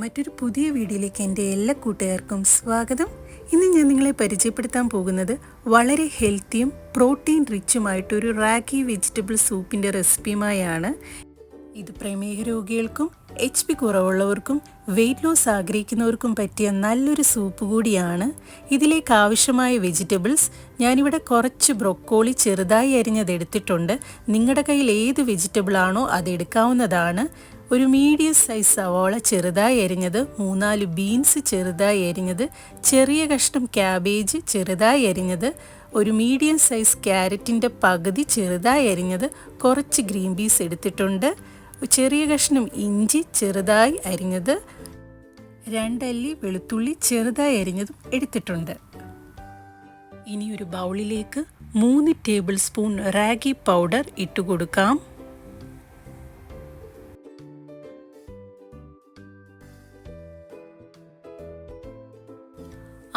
മറ്റൊരു പുതിയ വീഡിയോയിലേക്ക് എന്റെ എല്ലാ കൂട്ടുകാർക്കും സ്വാഗതം. ഇന്ന് ഞാൻ നിങ്ങളെ പരിചയപ്പെടുത്താൻ പോകുന്നത് വളരെ ഹെൽത്തിയും പ്രോട്ടീൻ റിച്ചുമായിട്ടൊരു റാഗി വെജിറ്റബിൾ സൂപ്പിന്റെ റെസിപ്പിയുമായാണ്. ഇത് പ്രമേഹ രോഗികൾക്കും എച്ച് പി കുറവുള്ളവർക്കും വെയിറ്റ് ലോസ് ആഗ്രഹിക്കുന്നവർക്കും പറ്റിയ നല്ലൊരു സൂപ്പ് കൂടിയാണ്. ഇതിലേക്ക് ആവശ്യമായ വെജിറ്റബിൾസ് ഞാനിവിടെ കുറച്ച് ബ്രൊക്കോളി ചെറുതായി അരിഞ്ഞത് എടുത്തിട്ടുണ്ട് നിങ്ങളുടെ കയ്യിൽ ഏത് വെജിറ്റബിൾ ആണോ അത് എടുക്കാവുന്നതാണ് ഒരു മീഡിയം സൈസ് സവാള ചെറുതായി അരിഞ്ഞത് മൂന്നാൽ ബീൻസ് ചെറുതായി അരിഞ്ഞത് ചെറിയ കഷ്ണം ക്യാബേജ് ചെറുതായി അരിഞ്ഞത് ഒരു മീഡിയം സൈസ് ക്യാരറ്റിന്റെ പകുതി ചെറുതായി അരിഞ്ഞത് കുറച്ച് ഗ്രീൻ പീസ് എടുത്തിട്ടുണ്ട് ചെറിയ കഷ്ണം ഇഞ്ചി ചെറുതായി അരിഞ്ഞത് രണ്ടല്ലി വെളുത്തുള്ളി ചെറുതായി അരിഞ്ഞതും എടുത്തിട്ടുണ്ട്. ഇനി ഒരു ബൗളിലേക്ക് മൂന്ന് ടേബിൾ സ്പൂൺ റാഗി പൗഡർ ഇട്ട് കൊടുക്കാം.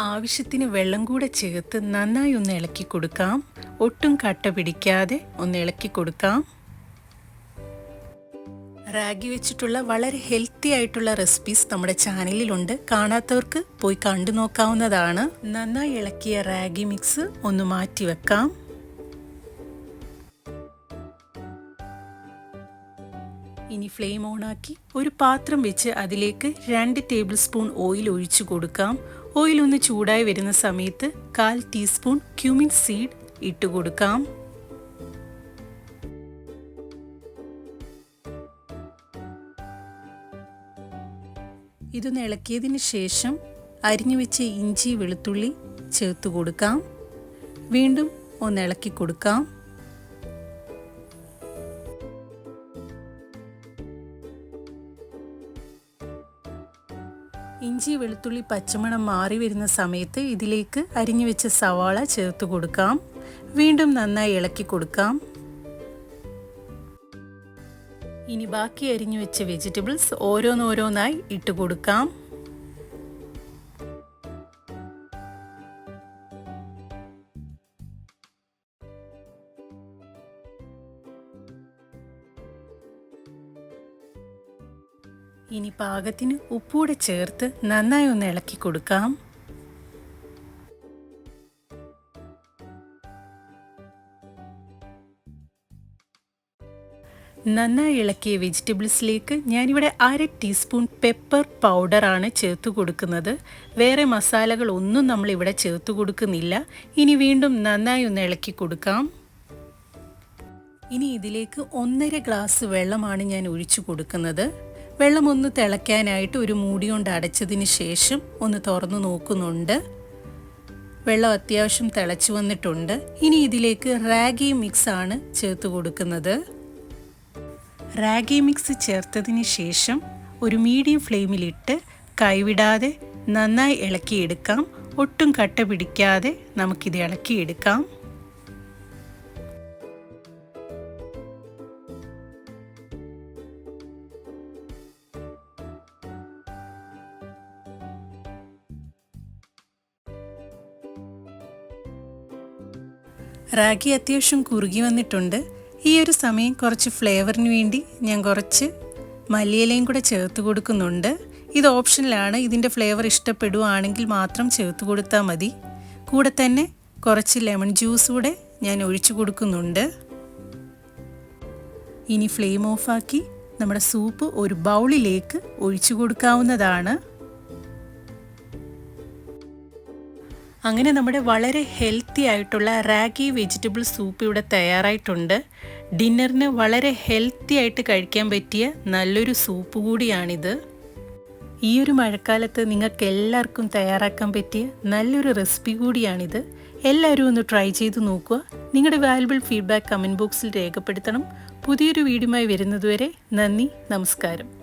ആവശ്യത്തിന് വെള്ളം കൂടെ ചേർത്ത് നന്നായി ഒന്ന് ഇളക്കി കൊടുക്കാം. ഒട്ടും കട്ട പിടിക്കാതെ ഒന്ന് ഇളക്കി കൊടുക്കാം. റാഗി വെച്ചിട്ടുള്ള വളരെ ഹെൽത്തി ആയിട്ടുള്ള റെസിപ്പീസ് നമ്മുടെ ചാനലിലുണ്ട്. കാണാത്തവർക്ക് പോയി കണ്ടു നോക്കാവുന്നതാണ്. നന്നായി ഇളക്കിയ റാഗി മിക്സ് ഒന്ന് മാറ്റി വെക്കാം. ഇനി ഫ്ലെയിം ഓണാക്കി ഒരു പാത്രം വെച്ച് അതിലേക്ക് രണ്ട് ടേബിൾ സ്പൂൺ ഓയിൽ ഒഴിച്ചു കൊടുക്കാം. ഓയിൽ ഒന്ന് ചൂടായി വരുന്ന സമയത്ത് കാൽ ടീസ്പൂൺ ക്യൂമിൻ സീഡ് ഇട്ട് കൊടുക്കാം. ഇതൊന്ന് ഇളക്കിയതിന് ശേഷം അരിഞ്ഞു വെച്ച ഇഞ്ചി വെളുത്തുള്ളി ചേർത്ത് കൊടുക്കാം. വീണ്ടും ഒന്ന് ഇളക്കി കൊടുക്കാം. ഇഞ്ചി വെളുത്തുള്ളി പച്ചമണം മാറി വരുന്ന സമയത്ത് ഇതിലേക്ക് അരിഞ്ഞു വെച്ച സവാള ചേർത്ത് കൊടുക്കാം. വീണ്ടും നന്നായി ഇളക്കി കൊടുക്കാം. ഇനി ബാക്കി അരിഞ്ഞു വെച്ച വെജിറ്റബിൾസ് ഓരോന്നോരോന്നായി ഇട്ട് കൊടുക്കാം. ഇനി പാകത്തിന് ഉപ്പൂടെ ചേർത്ത് നന്നായി ഒന്ന് ഇളക്കി കൊടുക്കാം. നന്നായി ഇളക്കിയ വെജിറ്റബിൾസിലേക്ക് ഞാനിവിടെ അര ടീസ്പൂൺ പെപ്പർ പൗഡറാണ് ചേർത്ത് കൊടുക്കുന്നത്. വേറെ മസാലകൾ ഒന്നും നമ്മളിവിടെ ചേർത്ത് കൊടുക്കുന്നില്ല. ഇനി വീണ്ടും നന്നായി ഒന്ന് ഇളക്കി കൊടുക്കാം. ഇനി ഇതിലേക്ക് ഒന്നര ഗ്ലാസ് വെള്ളമാണ് ഞാൻ ഒഴിച്ചു കൊടുക്കുന്നത്. വെള്ളം ഒന്ന് തിളയ്ക്കാനായിട്ട് ഒരു മൂടി കൊണ്ട് അടച്ചതിന് ശേഷം ഒന്ന് തുറന്നു നോക്കുന്നുണ്ട്. വെള്ളം അത്യാവശ്യം തിളച്ചു വന്നിട്ടുണ്ട്. ഇനി ഇതിലേക്ക് റാഗി മിക്സ് ആണ് ചേർത്ത് കൊടുക്കുന്നത്. റാഗി മിക്സ് ചേർത്തതിന് ശേഷം ഒരു മീഡിയം ഫ്ലെയിമിലിട്ട് കൈവിടാതെ നന്നായി ഇളക്കിയെടുക്കാം. ഒട്ടും കട്ട പിടിക്കാതെ നമുക്കിത് ഇളക്കിയെടുക്കാം. റാഗി അത്യാവശ്യം കുറുകി വന്നിട്ടുണ്ട്. ഈ ഒരു സമയം കുറച്ച് ഫ്ലേവറിന് വേണ്ടി ഞാൻ കുറച്ച് മല്ലിയിലയും കൂടെ ചേർത്ത് കൊടുക്കുന്നുണ്ട്. ഇത് ഓപ്ഷനിലാണ്. ഇതിന്റെ ഫ്ലേവർ ഇഷ്ടപ്പെടുവാണെങ്കിൽ മാത്രം ചേർത്ത് കൊടുത്താൽ മതി. കൂടെ തന്നെ കുറച്ച് ലെമൺ ജ്യൂസ് കൂടെ ഞാൻ ഒഴിച്ചു കൊടുക്കുന്നുണ്ട്. ഇനി ഫ്ലെയിം ഓഫാക്കി നമ്മുടെ സൂപ്പ് ഒരു ബൗളിലേക്ക് ഒഴിച്ചു കൊടുക്കാവുന്നതാണ്. അങ്ങനെ നമ്മുടെ വളരെ ഹെൽത്തി ആയിട്ടുള്ള റാഗി വെജിറ്റബിൾ സൂപ്പ് ഇവിടെ തയ്യാറായിട്ടുണ്ട്. ഡിന്നറിന് വളരെ ഹെൽത്തി ആയിട്ട് കഴിക്കാൻ പറ്റിയ നല്ലൊരു സൂപ്പ് കൂടിയാണിത്. ഈ ഒരു മഴക്കാലത്ത് നിങ്ങൾക്ക് എല്ലാവർക്കും തയ്യാറാക്കാൻ പറ്റിയ നല്ലൊരു റെസിപ്പി കൂടിയാണിത്. എല്ലാവരും ഒന്ന് ട്രൈ ചെയ്ത് നോക്കുക. നിങ്ങളുടെ വാല്യുബിൾ ഫീഡ്ബാക്ക് കമന്റ് ബോക്സിൽ രേഖപ്പെടുത്തണം. പുതിയൊരു വീഡിയോയുമായി വരുന്നതുവരെ നന്ദി നമസ്കാരം.